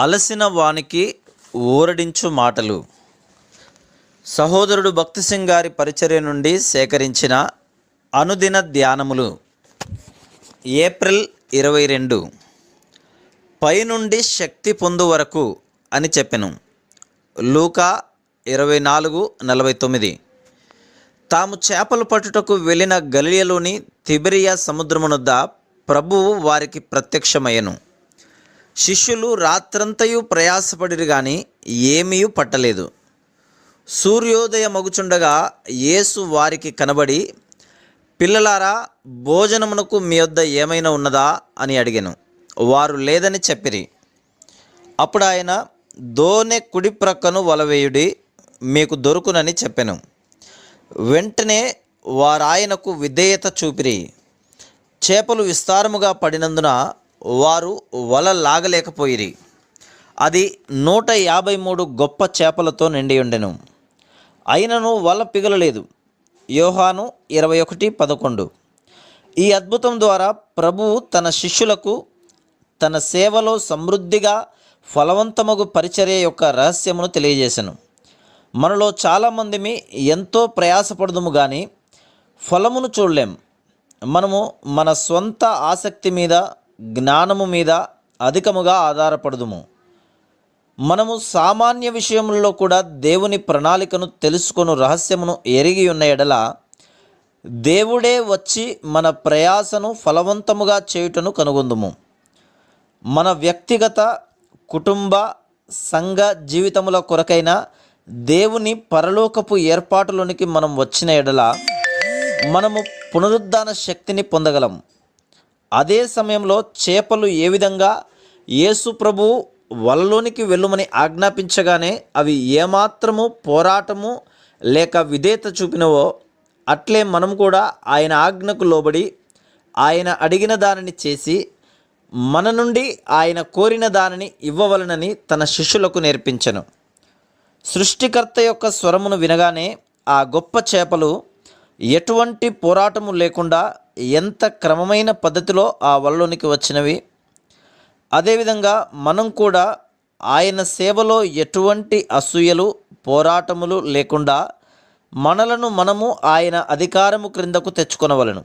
అలసిన వానికి ఊరడించు మాటలు. సహోదరుడు భక్తి సింగ్ గారి పరిచర్య నుండి సేకరించిన అనుదిన ధ్యానములు. ఏప్రిల్ ఇరవై రెండు. పైనుండి శక్తి పొందు వరకు అని చెప్పెను. లూకా ఇరవై నాలుగు నలభై తొమ్మిది. తాము చేపలు పట్టుటకు వెళ్ళిన గలియలోని తిబిరియా సముద్రమునొద్ద ప్రభువు వారికి ప్రత్యక్షమయ్యను. శిష్యులు రాత్రంతయు ప్రయాసపడిరు గాని ఏమీ పట్టలేదు. సూర్యోదయమగుచుండగా యేసు వారికి కనబడి పిల్లలారా భోజనమునకు మీ వద్ద ఏమైనా ఉన్నదా? అని అడిగాను. వారు లేదని చెప్పిరి. అప్పుడు ఆయన దోనె కుడి ప్రక్కను వలవేయుడి మీకు దొరుకునని చెప్పాను. వెంటనే వారాయనకు విధేయత చూపిరి. చేపలు విస్తారముగా పడినందున వారు వల లాగలేకపోయిరి. అది నూట యాభై మూడు గొప్ప చేపలతో నిండి ఉండెను. అయినను వల పిగలలేదు. యోహాను ఇరవై ఒకటి పదకొండు. ఈ అద్భుతం ద్వారా ప్రభువు తన శిష్యులకు తన సేవలో సమృద్ధిగా ఫలవంతమగు పరిచర్య యొక్క రహస్యమును తెలియజేశాను మనలో చాలామందిమి ఎంతో ప్రయాసపడదుము కానీ ఫలమును చూడలేం. మనము మన స్వంత ఆసక్తి మీద జ్ఞానము మీద అధికముగా ఆధారపడదుము. మనము సామాన్య విషయముల్లో కూడా దేవుని ప్రణాళికను తెలుసుకొను రహస్యమును ఎరిగి ఉన్న ఎడల దేవుడే వచ్చి మన ప్రయాసను ఫలవంతముగా చేయుటను కనుగొందుము. మన వ్యక్తిగత కుటుంబ సంఘ జీవితముల కొరకైన దేవుని పరలోకపు ఏర్పాటులోనికి మనం వచ్చిన ఎడల మనము పునరుద్ధాన శక్తిని పొందగలం. అదే సమయంలో చేపలు ఏ విధంగా యేసు ప్రభు వలలోనికి వెళ్ళుమని ఆజ్ఞాపించగానే అవి ఏమాత్రము పోరాటము లేక విధేయత చూపినవో అట్లే మనం కూడా ఆయన ఆజ్ఞకు లోబడి ఆయన అడిగిన దానిని చేసి మన నుండి ఆయన కోరిన దానిని ఇవ్వవలనని తన శిష్యులకు నేర్పించను. సృష్టికర్త యొక్క స్వరమును వినగానే ఆ గొప్ప చేపలు ఎటువంటి పోరాటము లేకుండా ఎంత క్రమమైన పద్ధతిలో ఆ వలలోనికి వచ్చినవి? అదేవిధంగా మనం కూడా ఆయన సేవలో ఎటువంటి అసూయలు పోరాటములు లేకుండా మనలను మనము ఆయన అధికారము క్రిందకు తెచ్చుకొనవలను.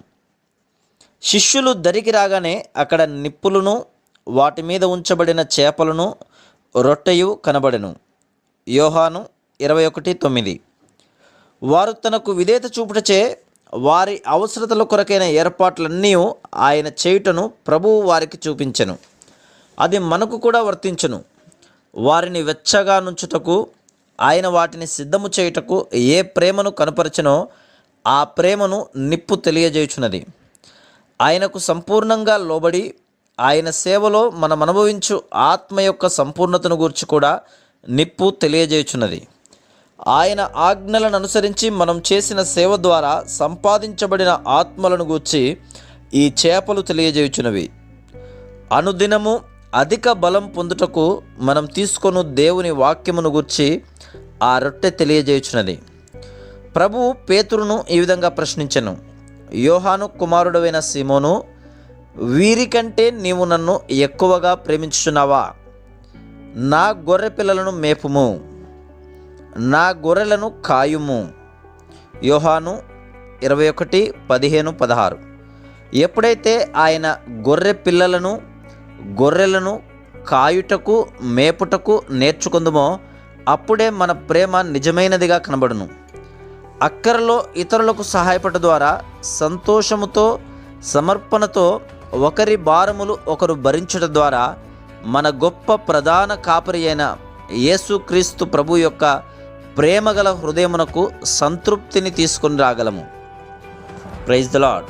శిష్యులు దరికి రాగానే అక్కడ నిప్పులను వాటి మీద ఉంచబడిన చేపలను రొట్టెయు కనబడెను. యోహాను ఇరవై ఒకటి తొమ్మిది. వారు తనకు విధేత చూపుటచే వారి అవసరతల కొరకైన ఏర్పాట్లన్నీ ఆయన చేయుటను ప్రభువు వారికి చూపించెను. అది మనకు కూడా వర్తించును. వారిని వెచ్చగా నుంచుటకు ఆయన వాటిని సిద్ధము చేయుటకు ఏ ప్రేమను కనపరచనో ఆ ప్రేమను నిప్పు తెలియజేయుచున్నది. ఆయనకు సంపూర్ణంగా లోబడి ఆయన సేవలో మనం అనుభవించు ఆత్మ యొక్క సంపూర్ణతను గూర్చి కూడా నిప్పు తెలియజేయుచున్నది. ఆయన ఆజ్ఞలను అనుసరించి మనం చేసిన సేవ ద్వారా సంపాదించబడిన ఆత్మలను గూర్చి ఈ చేపలు తెలియజేయుచున్నవి. అనుదినము అధిక బలం పొందుటకు మనం తీసుకొను దేవుని వాక్యమును గూర్చి ఆ రొట్టె తెలియజేయుచున్నది. ప్రభువు పేతురును ఈ విధంగా ప్రశ్నించెను. యోహాను కుమారుడవైన సీమోను వీరికంటే నీవు నన్ను ఎక్కువగా ప్రేమించుచున్నావా? నా గొర్రె పిల్లలను మేపుము. నా గొర్రెలను కాయుము. యోహాను ఇరవై ఒకటి పదిహేను పదహారు. ఎప్పుడైతే ఆయన గొర్రె పిల్లలను గొర్రెలను కాయుటకు మేపుటకు నేర్చుకుందుమో అప్పుడే మన ప్రేమ నిజమైనదిగా కనబడును. అక్కరలో ఇతరులకు సహాయపడ ద్వారా సంతోషముతో సమర్పణతో ఒకరి భారములు ఒకరు భరించడం ద్వారా మన గొప్ప ప్రధాన కాపరి అయిన యేసుక్రీస్తు ప్రభు యొక్క ప్రేమగల హృదయమునకు సంతృప్తిని తీసుకుని రాగలము. Praise the lord